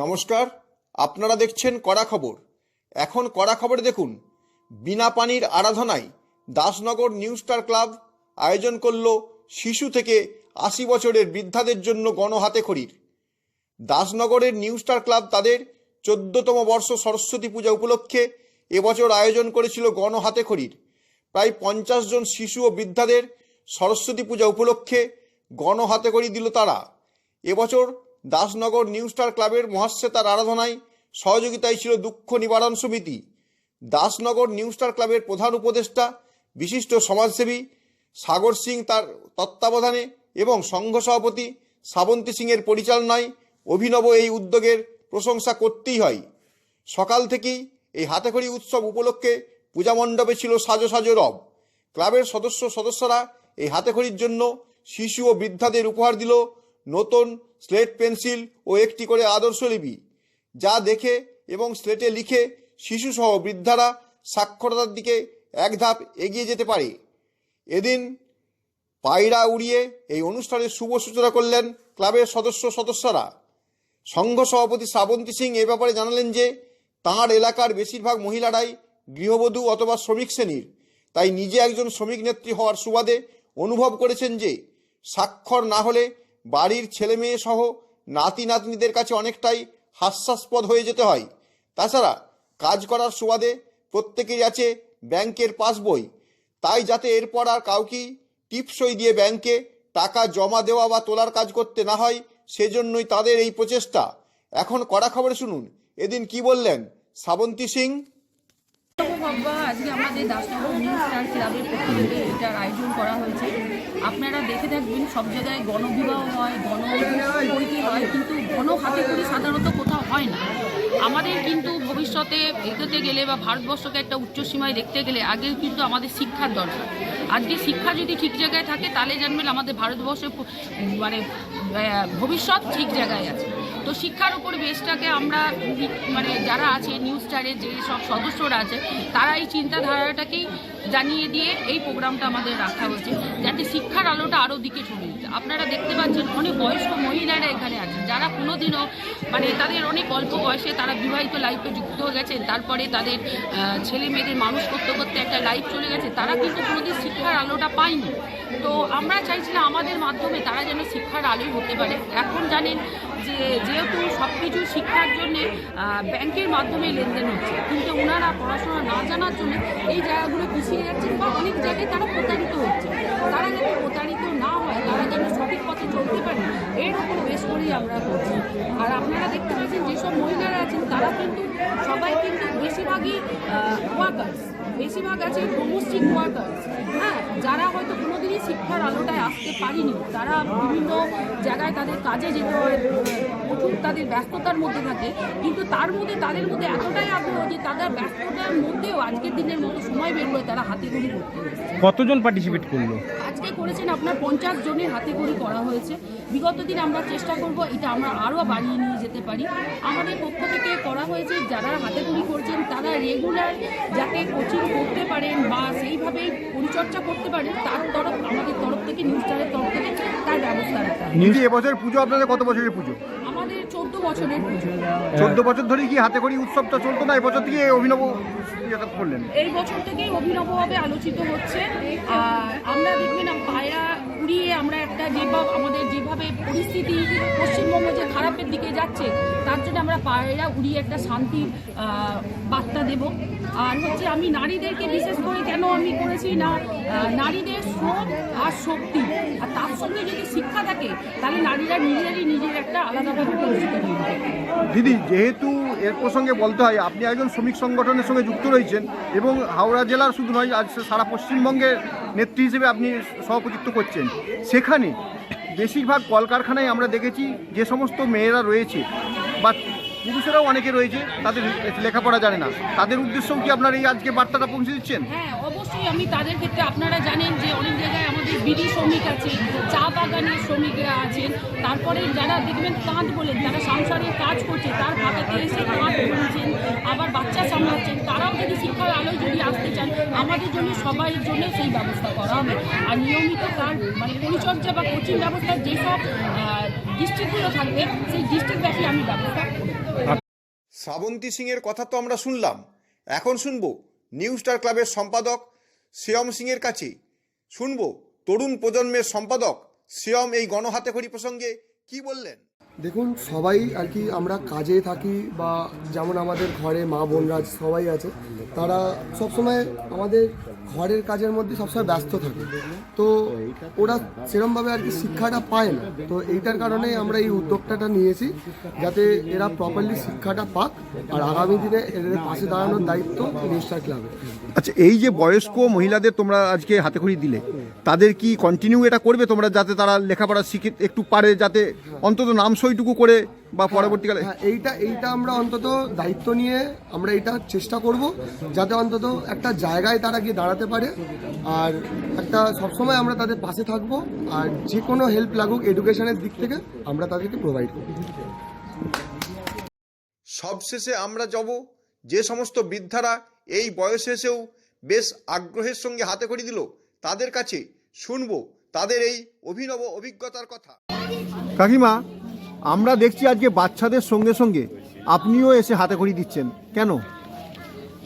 নমস্কার, আপনারা দেখছেন কড়া খবর। এখন কড়া খবরে দেখুন, বিনা পানির আরাধনায় দাসনগর নিউ স্টার ক্লাব আয়োজন করল শিশু থেকে আশি বছরের বৃদ্ধাদের জন্য গণহাতে খড়ির। দাসনগরের নিউ স্টার ক্লাব তাদের চোদ্দতম বর্ষ সরস্বতী পূজা উপলক্ষে এবছর আয়োজন করেছিল গণহাতে খড়ির। প্রায় পঞ্চাশ জন শিশু ও বৃদ্ধাদের সরস্বতী পূজা উপলক্ষে গণহাতে খড়ি দিল তারা। এবছর দাসনগর নিউ স্টার ক্লাবের মহাশ্বেতার আরাধনায় সহযোগিতায় ছিল দুঃখ নিবারণ সমিতি। দাসনগর নিউ স্টার ক্লাবের প্রধান উপদেষ্টা, বিশিষ্ট সমাজসেবী সাগর সিং তার তত্ত্বাবধানে এবং সংঘ সভাপতি শ্রাবন্তী সিংয়ের পরিচালনায় অভিনব এই উদ্যোগের প্রশংসা করতেই হয়। সকাল থেকেই এই হাতেখড়ি উৎসব উপলক্ষে পূজা মণ্ডপে ছিল সাজো সাজো রব। ক্লাবের সদস্য সদস্যরা এই হাতেখড়ির জন্য শিশু ও বৃদ্ধাদের উপহার দিল নতুন স্লেট পেন্সিল ও একটি করে আদর্শ লিপি, যা দেখে এবং স্লেটে লিখে শিশুসহ বৃদ্ধারা সাক্ষরতার দিকে এক ধাপ এগিয়ে যেতে পারে। এদিন পায়রা উড়িয়ে এই অনুষ্ঠানের শুভ সূচনা করলেন ক্লাবের সদস্য সদস্যরা। সংঘ সভাপতি শ্রাবন্তী সিং এ ব্যাপারে জানালেন যে, তাঁর এলাকার বেশিরভাগ মহিলারাই গৃহবধূ অথবা শ্রমিক শ্রেণির, তাই নিজে একজন শ্রমিক নেত্রী হওয়ার সুবাদে অনুভব করেছেন যে, স্বাক্ষর না হলে বাড়ির ছেলে মেয়ে সহ নাতি নাতনিদের কাছে অনেকটাই হাস্যাস্পদ হয়ে যেতে হয়। তাছাড়া কাজ করার সুবাদে প্রত্যেকেরই আছে ব্যাংকের পাসবই। তাই যাতে এরপর আর কাউকেই টিপসই দিয়ে ব্যাংকে টাকা জমা দেওয়া বা তোলার কাজ করতে না হয়, সেজন্যই তাদের এই প্রচেষ্টা। এখন কড়া খবর শুনুন। এদিন কি বললেন? শ্রাবন্তী সিং? আজকে আমাদের দাসনগর নিউ স্টার ক্লাবের পক্ষ থেকে এটার আয়োজন করা হয়েছে। আপনারা দেখে থাকবেন সব জায়গায় গণবিবাহ হয়, গণ হয়, কিন্তু গণ হাতে সাধারণত কোথাও হয় না। আমাদের কিন্তু ভবিষ্যতে এগোতে গেলে বা ভারতবর্ষকে একটা উচ্চসীমায় দেখতে গেলে আগে কিন্তু আমাদের শিক্ষার দরকার। আজকে শিক্ষা যদি ঠিক জায়গায় থাকে, তাহলে জানবেন আমাদের ভারতবর্ষের মানে ভবিষ্যৎ ঠিক জায়গায় আছে। তো শিক্ষার উপর বেসটাকে আমরা মানে যারা আছে নিউজ স্টারের যে সব সদস্যরা আছে, তারা এই চিন্তাধারাটাকেই জানিয়ে দিয়ে এই প্রোগ্রামটা আমাদের রাখা হয়েছে, যাতে শিক্ষার আলোটা আরও দিকে যেতে আপনারা দেখতে পাচ্ছেন অনেক বয়স্ক মহিলারা এখানে আছেন, যারা কোনোদিনও মানে তাদের অনেক অল্প বয়সে তারা বিবাহিত লাইফে যুক্ত হয়ে গেছেন, তারপরে তাদের ছেলে মেয়েদের মানুষ করতে করতে একটা লাইফ চলে গেছে, তারা কিন্তু কোনোদিন শিক্ষার আলোটা পায়নি। তো আমরা চাইছিলাম আমাদের মাধ্যমে তারা যেন শিক্ষার আলোই হতে পারে। এখন জানেন যে যেহেতু সব কিছু শিক্ষার জন্যে ব্যাংকের মাধ্যমে লেনদেন হচ্ছে, কিন্তু ওনারা পড়াশোনা না জানার জন্য এই জায়গাগুলো পিছিয়ে যাচ্ছেন বা অনেক জায়গায় তারা প্রতারিত হচ্ছে। তারা যাতে প্রতারিত না হয়, তারা যেন সঠিক পথে চলতে পারে, এর উপর বেশ করেই আমরা করছি। আর আপনারা দেখতে পাচ্ছেন, যেসব মহিলারা আছেন, তারা কিন্তু সবাই কিন্তু বেশিরভাগই ওয়ার্কার্স বেশিরভাগ আছে ডোমেস্টিক ওয়ার্কার্স হ্যাঁ যারা হয়তো কোনোদিনই শিক্ষার আলোটায় আসতে পারিনি তারা বিভিন্ন জায়গায় তাদের কাজে যেতে হয় প্রচুর তাদের ব্যস্ততার মধ্যে থাকে কিন্তু তার মধ্যে তাদের মধ্যে এতটাই আগ্রহ যে তাদের ব্যস্ততার মধ্যেও আজকের দিনের মতো সময় বের করে তারা হাতে ঘড়ি করতে। কতজন পার্টিসিপেট করল? আজকে করেছেন আপনার পঞ্চাশ জনের হাতে করে করা হয়েছে। বিগত দিন আমরা চেষ্টা করব এটা আমরা আরও বাড়িয়ে নিয়ে যেতে পারি। আমাদের পক্ষ থেকে করা হয়েছে যারা হাতে করি করছেন তারা রেগুলার যাতে কোচিং পারেন বা সেইভাবে পরিচর্যা করতে পারেন তার তরফ আমাদের তরফ থেকে নিউজ চ্যানেলের তরফ থেকে তার ব্যবস্থা রাখা হয়। এবছর পুজো আপনাদের কত বছরের পুজো? আমাদের চোদ্দ বছরের পুজো। চোদ্দ বছর ধরে কি হাতে করি উৎসবটা চলতো না? এবছর থেকে অভিনব ইয়েটা করলেন? এই বছর থেকেই অভিনবভাবে আলোচিত হচ্ছে। আর আমরা দেখবেন পায়রা উড়িয়ে আমরা একটা যেভাবে আমাদের যেভাবে পরিস্থিতি পশ্চিমবঙ্গ যে খারাপের দিকে যাচ্ছে তার জন্য আমরা পায়রা উড়িয়ে একটা শান্তির বার্তা দেব। আর হচ্ছে আমি নারীদেরকে বিশেষ করে কেন আমি করেছি না নারীদের শ্রম আর শক্তি। আর তার সঙ্গে যদি শিক্ষা থাকে তাহলে নারীরা নিজেরই নিজের একটা আলাদাভাবে পরিচিত দিদি যেহেতু এর প্রসঙ্গে বলতে হয় আপনি একজন শ্রমিক সংগঠনের সঙ্গে যুক্ত রয়েছেন এবং হাওড়া জেলার শুধু নয়, আজ সারা পশ্চিমবঙ্গের নেত্রী হিসেবে আপনি সভাপতিত্ব করছেন। সেখানে বেশিরভাগ কলকারখানায় আমরা দেখেছি যে সমস্ত মেয়েরা রয়েছে বা পুরুষেরাও অনেকে রয়েছে, তাদের লেখাপড়া জানে না। তাদের উদ্দেশ্যেও কি আপনার এই আজকে বার্তাটা পৌঁছে দিচ্ছেন? হ্যাঁ অবশ্যই আমি তাদের ক্ষেত্রে আপনারা জানেন যে অনেক জায়গায় আমাদের বিড়ি শ্রমিক আছে, চা বাগানের শ্রমিকরা আছেন। তারপরে যারা দেখবেন তাঁত বলেন যারা সংসারে কাজ করছে, তার হাতে এসে তাঁত বলছেন আবার বাচ্চা সামলাচ্ছেন, তারাও যদি শিক্ষার আলোয় যদি আসতে চান, আমাদের জন্য সবাই জন্য সেই ব্যবস্থা করা হবে। আর নিয়মিত তার মানে পরিচর্যা বা কোচিং ব্যবস্থার যেসব ডিস্ট্রিক্টগুলো থাকবে, সেই ডিস্ট্রিক্ট ব্যাপী আমি ব্যবস্থা শ্রাবন্তী সিংয়ের কথা তো আমরা শুনলাম। এখন শুনব নিউ স্টার ক্লাবের সম্পাদক শ্রেয়ম সিংয়ের কাছে। শুনব তরুণ প্রজন্মের সম্পাদক শ্রেয়ম এই গণহাতেখড়ি প্রসঙ্গে কি বললেন? দেখুন, সবাই আর কি আমরা কাজে থাকি বা যেমন আমাদের ঘরে মা বোনরা সবাই আছে, তারা সবসময় আমাদের ঘরের কাজের মধ্যে সবসময় ব্যস্ত থাকে। তো ওরা সেরমভাবে আর কি শিক্ষাটা পায় না। তো এইটার কারণেই আমরা এই উদ্যোগটাটা নিয়েছি যাতে এরা প্রপারলি শিক্ষাটা পাক আর আগামী দিনে এদের পাশে দাঁড়ানোর দায়িত্ব নিষ্ঠার ক্লাবের আচ্ছা এই যে বয়স্ক মহিলাদের তোমরা আজকে হাতে খড়ি দিলে, তাদের কি কন্টিনিউ এটা করবে তোমরা যাতে তারা লেখাপড়া শিখে একটু পারে যাতে অন্তত নাম সইটুকু করে বা পরবর্তীকালে? হ্যাঁ এইটা এইটা আমরা অন্তত দায়িত্ব নিয়ে আমরা এটা চেষ্টা করব যাতে অন্তত একটা জায়গায় তারা গিয়ে দাঁড়াতে পারে আর একটা সবসময় আমরা তাদের পাশে থাকব আর যে কোনো হেল্প লাগুক এডুকেশনের দিক থেকে আমরা তাদেরকে প্রোভাইড করব। সবশেষে আমরা যাব যে সমস্ত বৃদ্ধারা এই বয়সে এসেও বেশ আগ্রহের সঙ্গে হাতে খড়ি দিল তাদের কাছে শুনব তাদের এই অভিনব অভিজ্ঞতার কথা। কাকিমা আমরা দেখছি আজকে বাচ্চাদের সঙ্গে সঙ্গে আপনিও এসে হাতে খড়ি দিচ্ছেন। কেন?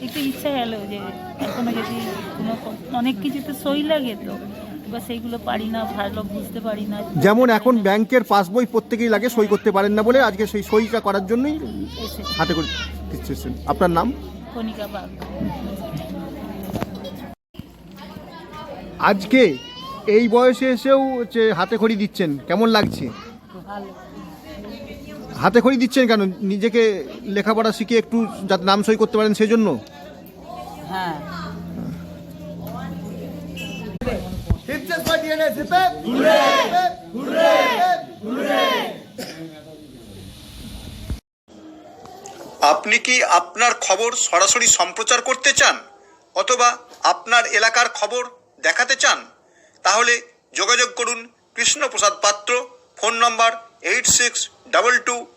একটু ইচ্ছা গেল যে এখনও যদি কোনো অনেক কিছুতে সই লাগে তো বা সেইগুলো পারি না ভালো বুঝতে পারি না। যেমন এখন ব্যাংকের পাসবই প্রত্যেকেই লাগে সই করতে পারেন না বলে আজকে সেই সইটা করার জন্যই হাতে করে দিচ্ছেন। আপনার নাম? কণিকা বাগ। আজকে এই বয়সে এসেও হচ্ছে হাতে খড়ি দিচ্ছেন কেমন লাগছে? ভালো। হাতে খড়ি দিচ্ছেন কেন? নিজেকে লেখাপড়া শিখে একটু যাতে নাম সই করতে পারেন সেজন্য? হ্যাঁ। আপনি কি আপনার খবর সরাসরি সম্প্রচার করতে চান? অথবা আপনার এলাকার খবর দেখাতে চান? তাহলে যোগাযোগ করুন Krishnaprasad Patra phone number eight six double two